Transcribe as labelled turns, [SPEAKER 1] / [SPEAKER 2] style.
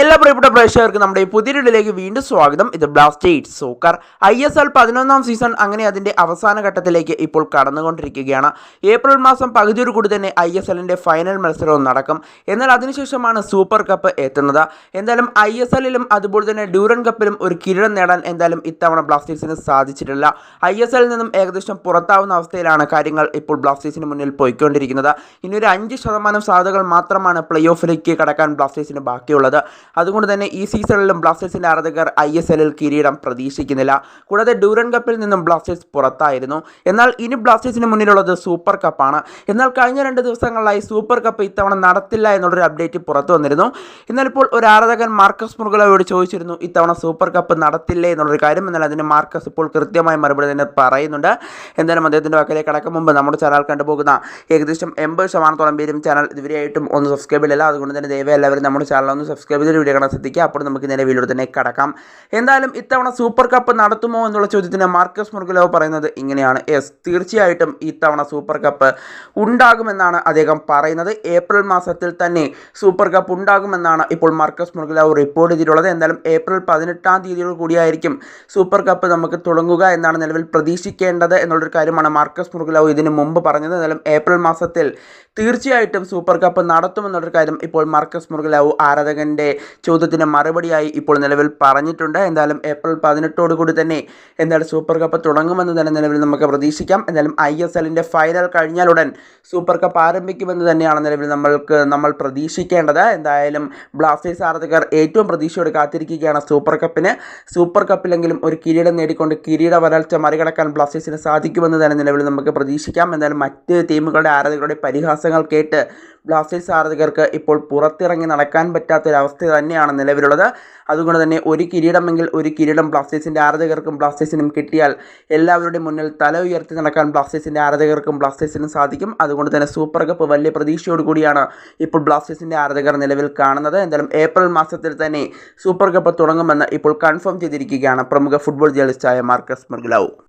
[SPEAKER 1] എല്ലാ പ്രിയപ്പെട്ട പ്രേക്ഷകർക്കും നമ്മുടെ പുതിയ വീണ്ടും സ്വാഗതം. ഇത് ബ്ലാസ്റ്റേറ്റ് സോക്കർ ഐ എസ് എൽ പതിനൊന്നാം സീസൺ അങ്ങനെ അതിന്റെ അവസാന ഘട്ടത്തിലേക്ക് ഇപ്പോൾ കടന്നുകൊണ്ടിരിക്കുകയാണ്. ഏപ്രിൽ മാസം പകുതിയോട് കൂടി തന്നെ ഐ എസ് എല്ലിന്റെ ഫൈനൽ മത്സരവും നടക്കും. എന്നാൽ അതിനുശേഷമാണ് സൂപ്പർ കപ്പ് എത്തുന്നത്. എന്തായാലും ഐ എസ് എല്ലിലും അതുപോലെ തന്നെ ഡ്യൂറൻ കപ്പിലും ഒരു കിരീടം നേടാൻ എന്തായാലും ഇത്തവണ ബ്ലാസ്റ്റേഴ്സിന് സാധിച്ചിട്ടില്ല. ഐ എസ് എല്ലിൽ നിന്നും ഏകദേശം പുറത്താവുന്ന അവസ്ഥയിലാണ് കാര്യങ്ങൾ ഇപ്പോൾ ബ്ലാസ്റ്റേഴ്സിന് മുന്നിൽ പോയിക്കൊണ്ടിരിക്കുന്നത്. ഇനി ഒരു അഞ്ച് ശതമാനം സാധ്യതകൾ മാത്രമാണ് പ്ലേ ഓഫിലേക്ക് കടക്കാൻ ബ്ലാസ്റ്റേഴ്സിന് ബാക്കിയുള്ളത്. അതുകൊണ്ട് തന്നെ ഈ സീസണിലും ബ്ലാസ്റ്റേഴ്സിന്റെ ആരാധകർ ഐ എസ് എല്ലിൽ കിരീടം പ്രതീക്ഷിക്കുന്നില്ല. കൂടാതെ ഡ്യൂറൻ കപ്പിൽ നിന്നും ബ്ലാസ്റ്റേഴ്സ് പുറത്തായിരുന്നു. എന്നാൽ ഇനി ബ്ലാസ്റ്റേഴ്സിന് മുന്നിലുള്ളത് സൂപ്പർ കപ്പാണ്. എന്നാൽ കഴിഞ്ഞ രണ്ട് ദിവസങ്ങളിലായി സൂപ്പർ കപ്പ് ഇത്തവണ നടത്തില്ല എന്നുള്ളൊരു അപ്ഡേറ്റ് പുറത്തു വന്നിരുന്നു. എന്നാലിപ്പോൾ ഒരു ആരാധകൻ മാർക്കസ് മുർഗുലയോട് ചോദിച്ചിരുന്നു ഇത്തവണ സൂപ്പർ കപ്പ് നടത്തില്ലേ? എന്നുള്ളൊരു കാര്യം. എന്നാൽ അതിന് മാർക്കസ് ഇപ്പോൾ കൃത്യമായ മറുപടി തന്നെ പറയുന്നുണ്ട്. എന്തായാലും അദ്ദേഹത്തിന്റെ വാക്കിലേക്ക് കടക്കും മുമ്പ് നമ്മുടെ ചാനൽ കണ്ടുപോകുന്ന ഏകദേശം എൺപത് ശതമാനത്തോളം പേരും ചാനൽ ഇതുവരെയായിട്ടും ഒന്ന് സബ്സ്ക്രൈബ് ചെയ്യില്ല അതുകൊണ്ട് തന്നെ ദയവായി എല്ലാവരും നമ്മുടെ ചാനൽ ഒന്ന് സബ്സ്ക്രൈബ് ചെയ്ത് വീഡിയോ കാണാൻ ശ്രദ്ധിക്കുക. അപ്പോൾ നമുക്ക് നേരെ വീഡിയോ തന്നെ കടക്കാം. എന്തായാലും ഇത്തവണ സൂപ്പർ കപ്പ് നടത്തുമോ എന്നുള്ള ചോദ്യത്തിന് മാർക്കസ് മുർഗുലോ പറയുന്നത് ഇങ്ങനെയാണ്. യെസ് തീർച്ചയായിട്ടും ഇത്തവണ സൂപ്പർ കപ്പ് ഉണ്ടാകുമെന്നാണ് അദ്ദേഹം പറയുന്നത്. ഏപ്രിൽ മാസത്തിൽ തന്നെ സൂപ്പർ കപ്പ് ഉണ്ടാകുമെന്നാണ് ഇപ്പോൾ മാർക്കസ് മുർഗുലോ റിപ്പോർട്ട് ചെയ്തിട്ടുള്ളത്. എന്തായാലും ഏപ്രിൽ പതിനെട്ടാം തീയതിയോട് കൂടിയായിരിക്കും സൂപ്പർ കപ്പ് നമുക്ക് തുടങ്ങുക എന്നാണ് നിലവിൽ പ്രതീക്ഷിക്കേണ്ടത് എന്നുള്ളൊരു കാര്യമാണ് മാർക്കസ് മുർഗുലോ ഇതിനു മുമ്പ് പറഞ്ഞത്. എന്തായാലും ഏപ്രിൽ മാസത്തിൽ തീർച്ചയായിട്ടും സൂപ്പർ കപ്പ് നടത്തുമെന്നുള്ളൊരു കാര്യം ഇപ്പോൾ മാർക്കസ് മുർഗുലാവു ആരാധകന്റെ ചോദ്യത്തിന് മറുപടിയായി ഇപ്പോൾ നിലവിൽ പറഞ്ഞിട്ടുണ്ട്. എന്തായാലും ഏപ്രിൽ പതിനെട്ടോട് കൂടി തന്നെ എന്തായാലും സൂപ്പർ കപ്പ് തുടങ്ങുമെന്ന് തന്നെ നിലവിൽ നമുക്ക് പ്രതീക്ഷിക്കാം. എന്തായാലും ഐ എസ് എല്ലിന്റെ ഫൈനൽ കഴിഞ്ഞാലുടൻ സൂപ്പർ കപ്പ് ആരംഭിക്കുമെന്ന് തന്നെയാണ് നിലവിൽ നമ്മൾക്ക് നമ്മൾ പ്രതീക്ഷിക്കേണ്ടത്. എന്തായാലും ബ്ലാസ്റ്റേഴ്സ് ആരാധകർ ഏറ്റവും പ്രതീക്ഷയോട് കാത്തിരിക്കുകയാണ് സൂപ്പർ കപ്പിന്. സൂപ്പർ കപ്പിലെങ്കിലും ഒരു കിരീടം നേടിക്കൊണ്ട് കിരീട വരൾച്ച മറികടക്കാൻ ബ്ലാസ്റ്റേഴ്സിന് സാധിക്കുമെന്ന് തന്നെ നിലവിൽ നമുക്ക് പ്രതീക്ഷിക്കാം. എന്തായാലും മറ്റ് ടീമുകളുടെ ആരാധകരുടെ പരിഹാസങ്ങൾ കേട്ട് ബ്ലാസ്റ്റേഴ്സ് ആരാധകർക്ക് ഇപ്പോൾ പുറത്തിറങ്ങി നടക്കാൻ പറ്റാത്തൊരവസ്ഥ തന്നെയാണ് നിലവിലുള്ളത്. അതുകൊണ്ട് തന്നെ ഒരു കിരീടമെങ്കിൽ ഒരു കിരീടം ബ്ലാസ്റ്റേഴ്സിന്റെ ആരാധകർക്കും ബ്ലാസ്റ്റേഴ്സിനും കിട്ടിയാൽ എല്ലാവരുടെയും മുന്നിൽ തല ഉയർത്തി നടക്കാൻ ബ്ലാസ്റ്റേഴ്സിന്റെ ആരാധകർക്കും ബ്ലാസ്റ്റേഴ്സിനും സാധിക്കും. അതുകൊണ്ട് തന്നെ സൂപ്പർ കപ്പ് വലിയ പ്രതീക്ഷയോടുകൂടിയാണ് ഇപ്പോൾ ബ്ലാസ്റ്റേഴ്സിന്റെ ആരാധകർ നിലവിൽ കാണുന്നത്. എന്തായാലും ഏപ്രിൽ മാസത്തിൽ തന്നെ സൂപ്പർ കപ്പ് തുടങ്ങുമെന്ന് ഇപ്പോൾ കൺഫേം ചെയ്തിരിക്കുകയാണ് പ്രമുഖ ഫുട്ബോൾ ജേർണലിസ്റ്റായ മാർക്കസ് മർഗുലാവു.